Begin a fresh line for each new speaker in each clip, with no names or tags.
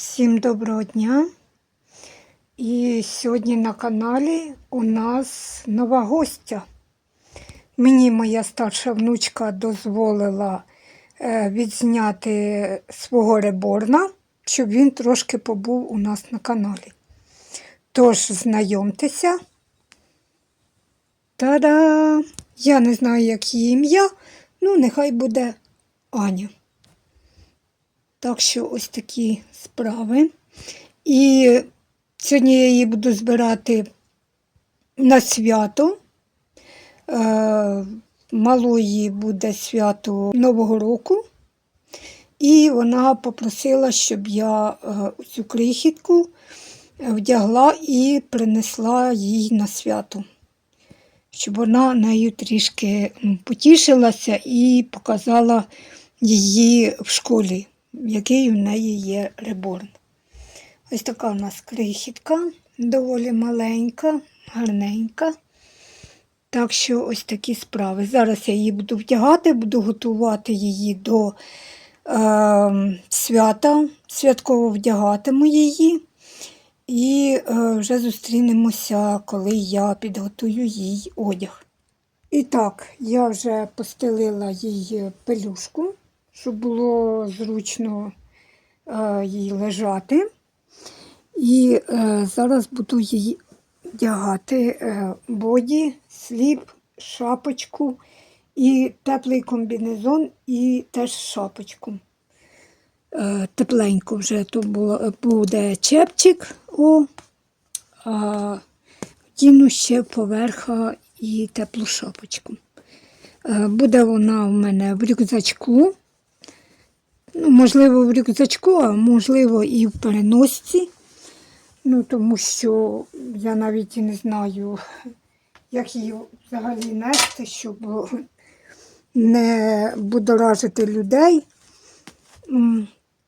Всім доброго дня! І сьогодні на каналі у нас нова гостя. Мені моя старша внучка дозволила е, відзняти свого реборна, щоб він трошки побув у нас на каналі. Тож, знайомтеся. Та-да! Я не знаю, як її ім'я, ну нехай буде Аня. Так що ось такі справи. І сьогодні я її буду збирати на свято. Е, малої буде свято Нового року. І вона попросила, щоб я е, цю крихітку вдягла і принесла їй на свято. Щоб вона нею трішки потішилася і показала її в школі який у неї є реборн. Ось така у нас крихітка, доволі маленька, гарненька. Так що ось такі справи. Зараз я її буду вдягати, буду готувати її до е, свята, святково вдягатиму її. І е, вже зустрінемося, коли я підготую їй одяг. І так, я вже постелила їй пелюшку щоб було зручно е, їй лежати. І е, зараз буду їй вдягати е, боді, сліп, шапочку і теплий комбінезон, і теж шапочку. Тепленько вже тут буде чепчик, о, а вдіну ще поверха і теплу шапочку. Буде вона у мене в рюкзачку. Ну, можливо, в рюкзачку, а можливо, і в переносці. Ну, тому що я навіть і не знаю, як її взагалі нести, щоб не будоражити людей.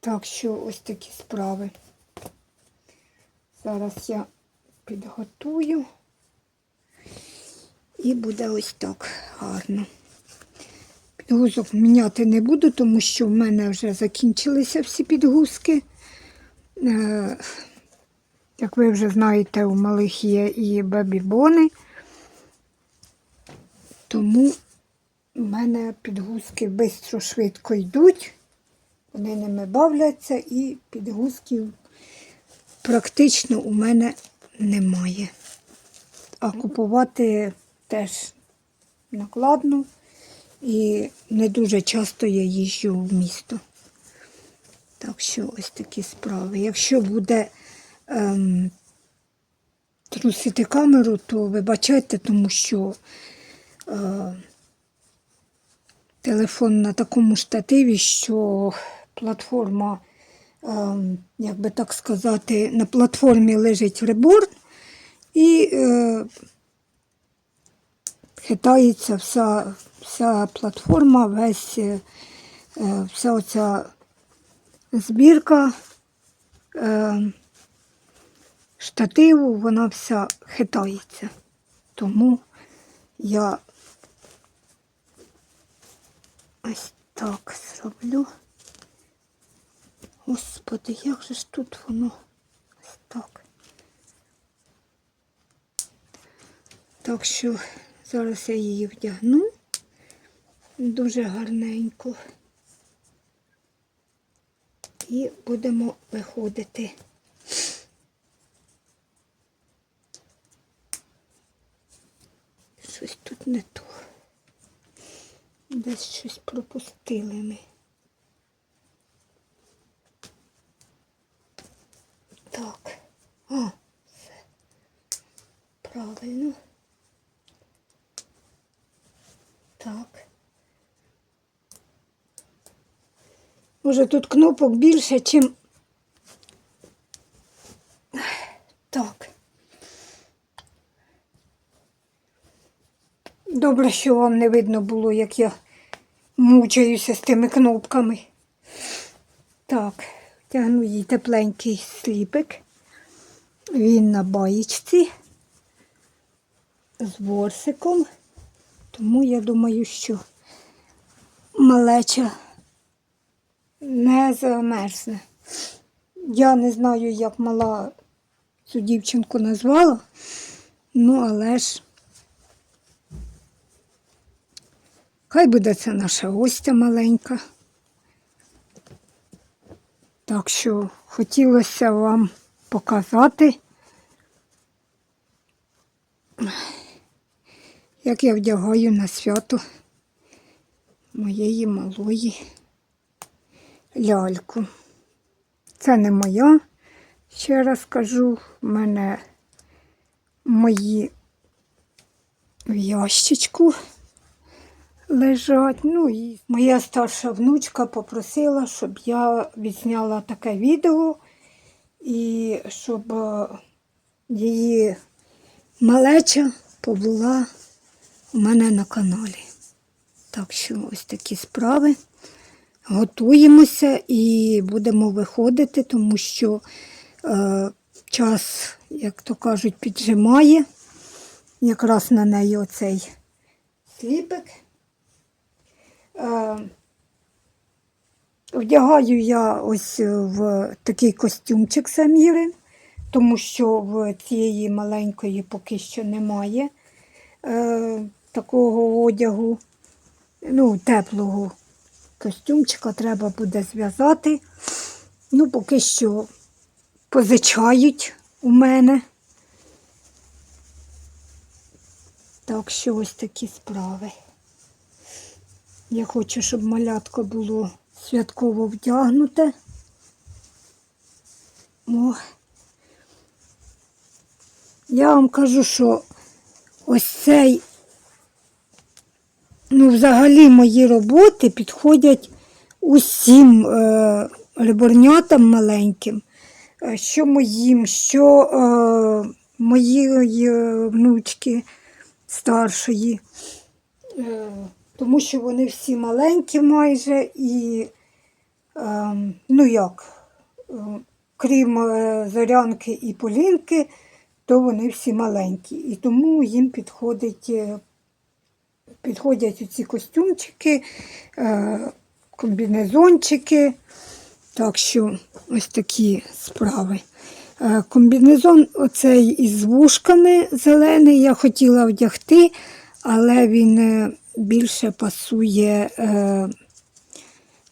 Так що ось такі справи. Зараз я підготую. І буде ось так гарно. Підгузок міняти не буду, тому що в мене вже закінчилися всі підгузки. Е, Як ви вже знаєте, у малих є і бебі-бони. Тому в мене підгузки швидко, швидко йдуть. Вони ними бавляться і підгузків практично у мене немає. А купувати теж накладно. І не дуже часто я їжджу в місто. Так що ось такі справи. Якщо буде ем, трусити камеру, то вибачайте, тому що е, телефон на такому штативі, що платформа, ем, як би так сказати, на платформі лежить реборн і е, хитається вся вся платформа, весь, е, вся оця збірка е, штативу, вона вся хитається. Тому я ось так зроблю. Господи, як же ж тут воно ось так. Так що зараз я її вдягну дуже гарненько. І будемо виходити. Щось тут не то. Десь щось пропустили ми. Так. А, все. Правильно. Так. Може тут кнопок більше, чим. Так. Добре, що вам не видно було, як я мучаюся з тими кнопками. Так, тягну їй тепленький сліпик. Він на баєчці з ворсиком. Тому я думаю, що малеча не замерзне. Я не знаю, як мала цю дівчинку назвала, ну але ж хай буде це наша гостя маленька. Так що хотілося вам показати, як я вдягаю на свято моєї малої ляльку. Це не моя, ще раз кажу, в мене мої в ящичку лежать. Ну і моя старша внучка попросила, щоб я відзняла таке відео і щоб е, її малеча побула у мене на каналі. Так що ось такі справи. Готуємося і будемо виходити, тому що е, час, як то кажуть, піджимає. Якраз на неї оцей сліпик. Е, вдягаю я ось в такий костюмчик Саміри, тому що в цієї маленької поки що немає е, такого одягу, ну, теплого костюмчика треба буде зв'язати. Ну, поки що позичають у мене. Так що ось такі справи. Я хочу, щоб малятко було святково вдягнуте. О. Я вам кажу, що ось цей, ну, взагалі мої роботи підходять усім е, риборнятам маленьким, е, що моїм, що е, моєї е, внучки старшої. Е, тому що вони всі маленькі майже і, е, ну як, е, крім е, Зорянки і Полінки, то вони всі маленькі. І тому їм підходить, е, підходять ці костюмчики, е, комбінезончики. Так що ось такі справи. Е, Комбінезон оцей із вушками зелений я хотіла вдягти, але він е, більше пасує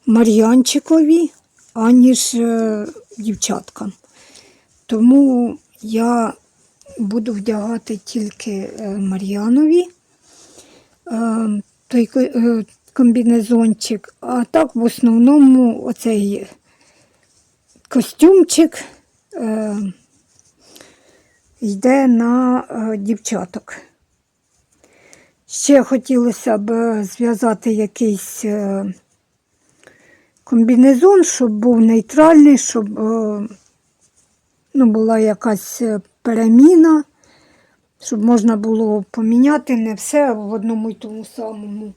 Мар'янчикові, аніж дівчаткам. Тому я буду вдягати тільки Мар'янові той е, комбінезончик, а так в основному оцей костюмчик е, йде на е, дівчаток. Ще хотілося б е, зв'язати якийсь е, комбінезон, щоб був нейтральний, щоб е, ну, була якась е, переміна, щоб можна було поміняти не все в одному й тому самому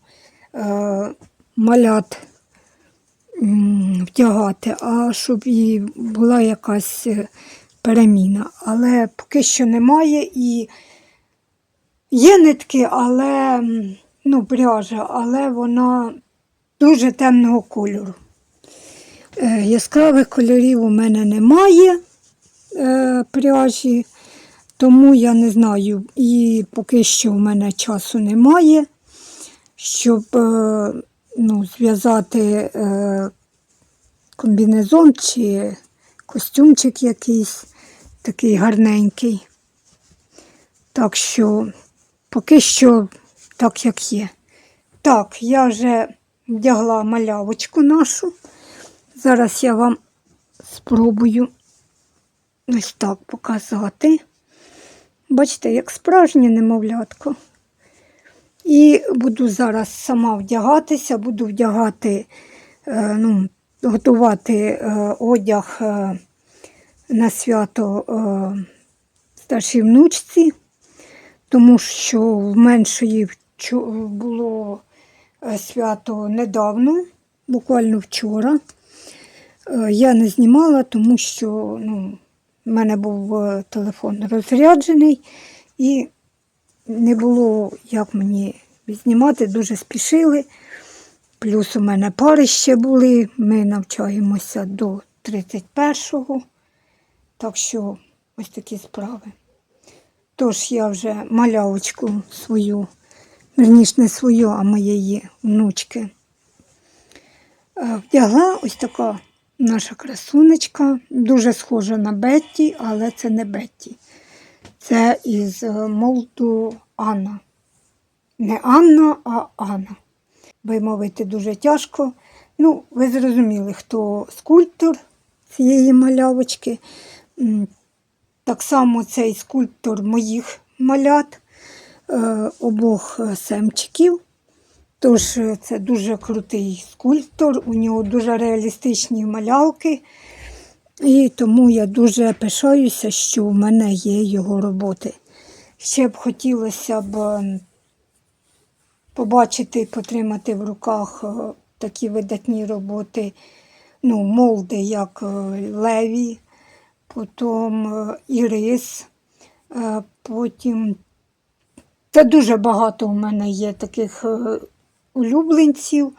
е, малят м, вдягати, а щоб і була якась е, переміна. Але поки що немає і є нитки, але ну, пряжа, але вона дуже темного кольору. Е, яскравих кольорів у мене немає е, пряжі, тому я не знаю, і поки що в мене часу немає, щоб е, ну, зв'язати е, комбінезон чи костюмчик якийсь такий гарненький. Так що поки що так, як є. Так, я вже вдягла малявочку нашу. Зараз я вам спробую ось так показати. Бачите, як справжнє немовлятко. І буду зараз сама вдягатися, буду вдягати, е, ну, готувати е, одяг е, на свято старшій внучці, тому що в меншої було свято недавно, буквально вчора. Я не знімала, тому що ну, в мене був е, телефон розряджений і не було як мені знімати, дуже спішили. Плюс у мене пари ще були. Ми навчаємося до 31-го. Так що ось такі справи. Тож я вже малявочку свою, верніш не свою, а моєї внучки. е, Вдягла ось така наша красунечка, дуже схожа на Бетті, але це не Бетті. Це із е, молду Анна. Не Анна, а Анна. Вимовити дуже тяжко. Ну, ви зрозуміли, хто скульптор цієї малявочки. Так само цей скульптор моїх малят, е, обох е, семчиків. Тож е, це дуже крутий скульптор, у нього дуже реалістичні малявки. І тому я дуже пишаюся, що в мене є його роботи. Ще б хотілося б побачити і потримати в руках е, такі видатні роботи, ну, молди, як е, Леві, потім Ірис, потім та дуже багато у мене є таких улюбленців,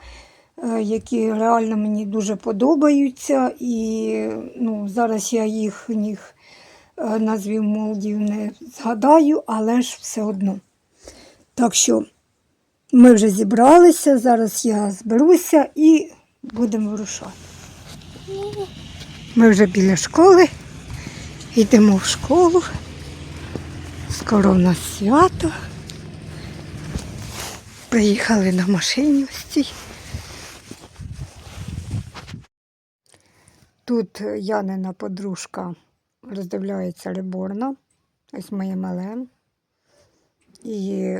е, які реально мені дуже подобаються. І ну, зараз я їхніх е, назвів молдів не згадаю, але ж все одно. Так що ми вже зібралися, зараз я зберуся і будемо вирушати. Ми вже біля школи, йдемо в школу. Скоро в нас свято. Приїхали на машині ось цій. Тут Янина подружка роздивляється реборна, ось моє мале. І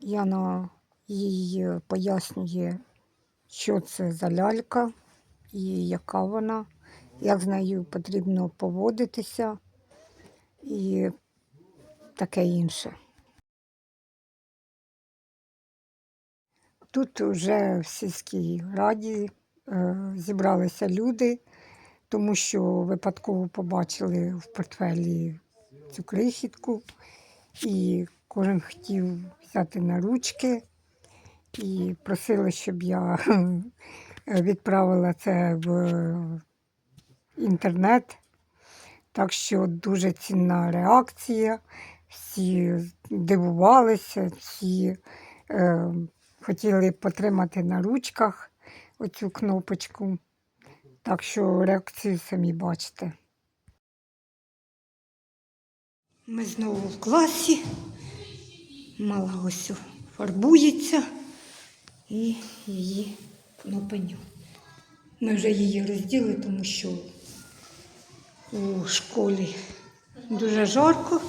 Яна їй пояснює, що це за лялька і яка вона, як з нею потрібно поводитися і таке інше. Тут вже в сільській раді е, зібралися люди, тому що випадково побачили в портфелі цю крихітку, і кожен хотів взяти на ручки і просили, щоб я відправила це в інтернет. Так що дуже цінна реакція. Всі дивувалися, всі е, хотіли потримати на ручках оцю кнопочку. Так що реакцію самі бачите. Ми знову в класі. Мала ось фарбується і її кнопеню. Ми вже її розділи, тому що у школі дуже жарко.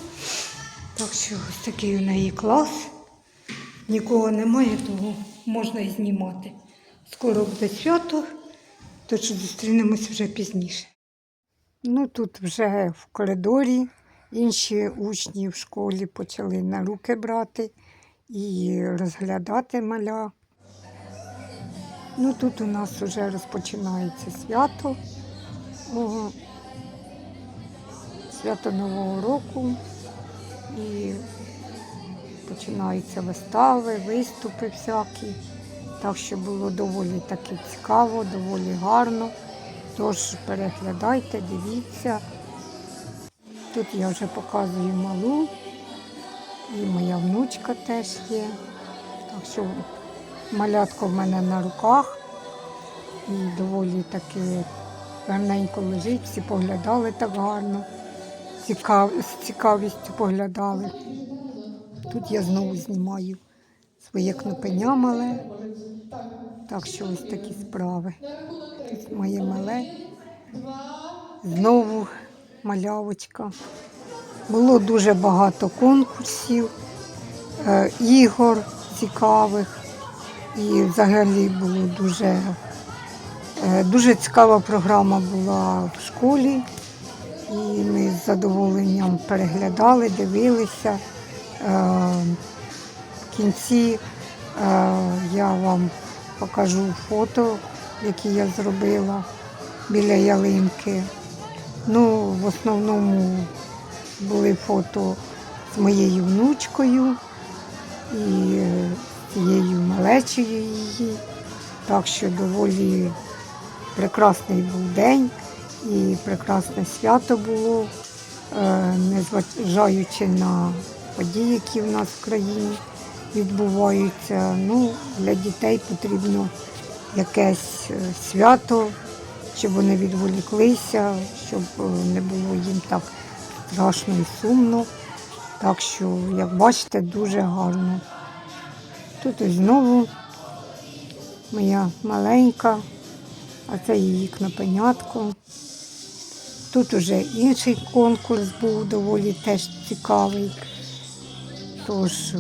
Так що ось такий у неї клас. Нікого немає, тому можна і знімати. Скоро буде свято, то що зустрінемось вже пізніше. Ну тут вже в коридорі інші учні в школі почали на руки брати і розглядати маля. Ну тут у нас вже розпочинається свято. Свято Нового року. І починаються вистави, виступи всякі. Так що було доволі таки цікаво, доволі гарно. Тож переглядайте, дивіться. Тут я вже показую малу, і моя внучка теж є. Так що малятко в мене на руках і доволі таки гарненько лежить, всі поглядали так гарно, цікав, з цікавістю поглядали. Тут я знову знімаю своє кнопеня мале. Так що ось такі справи. Тут моє мале. Знову малявочка. Було дуже багато конкурсів, е, ігор цікавих. І взагалі було дуже, е, дуже цікава програма була в школі. І ми з задоволенням переглядали, дивилися. Е, В кінці е, я вам покажу фото, які я зробила біля ялинки. Ну, в основному були фото з моєю внучкою і цією малечею її. Так що доволі прекрасний був день. і прекрасне свято було, е, незважаючи на події, які в нас в країні відбуваються. Ну, для дітей потрібно якесь е, свято, щоб вони відволіклися, щоб е, не було їм так страшно і сумно. Так що, як бачите, дуже гарно. Тут ось знову моя маленька, а це її кнопенятко. Тут уже інший конкурс був доволі теж цікавий. Тож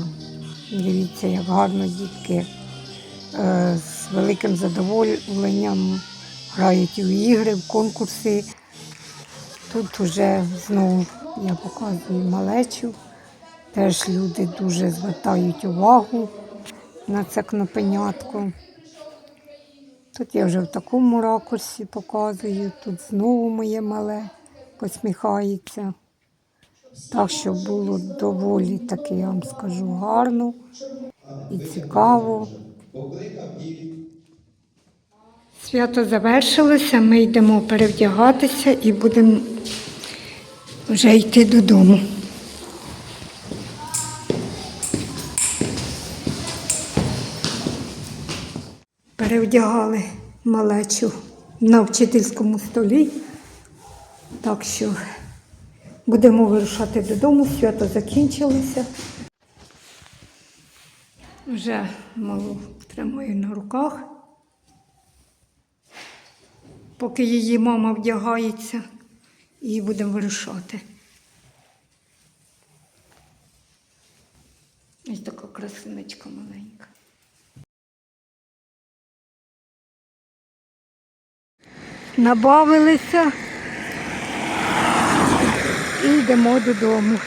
дивіться, як гарно дітки е, з великим задоволенням грають у ігри, в конкурси. Тут вже знову я показую малечу. Теж люди дуже звертають увагу на це кнопенятко. Тут я вже в такому ракурсі показую, тут знову моє мале посміхається. Так що було доволі таки, я вам скажу, гарно і цікаво. Свято завершилося, ми йдемо перевдягатися і будемо вже йти додому. Перевдягали малечу на вчительському столі. Так що будемо вирушати додому, свято закінчилося. Вже малу тримаю на руках, поки її мама вдягається, і будемо вирушати. Ось така красунечка маленька. Набавилися йдемо додому.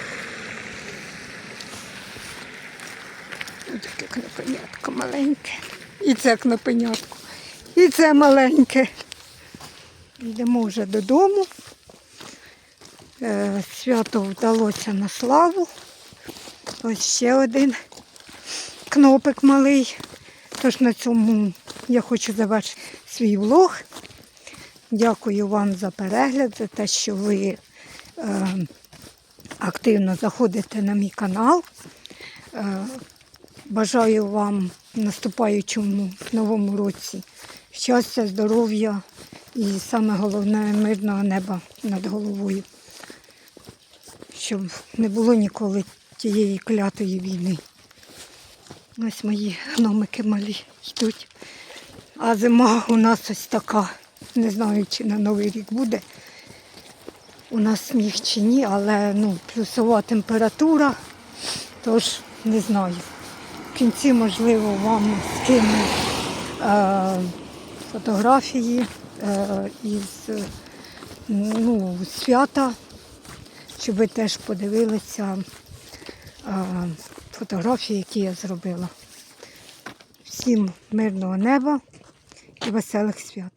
Ось таке кнопенятко маленьке. І це кнопенятко. І це маленьке. Йдемо вже додому. Е, Свято вдалося на славу. Ось ще один кнопик малий. Тож на цьому я хочу завершити свій влог. Дякую вам за перегляд, за те, що ви е, активно заходите на мій канал. Е, бажаю вам в наступаючому новому році щастя, здоров'я і саме головне мирного неба над головою. Щоб не було ніколи тієї клятої війни. Ось мої гномики малі йдуть. А зима у нас ось така. Не знаю, чи на Новий рік буде. У нас сніг чи ні, але ну, плюсова температура, тож не знаю. В кінці, можливо, вам скину е, фотографії е, із ну, свята, щоб ви теж подивилися е, фотографії, які я зробила. Всім мирного неба і веселих свят.